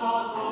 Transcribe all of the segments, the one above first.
Jesus.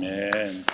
아멘.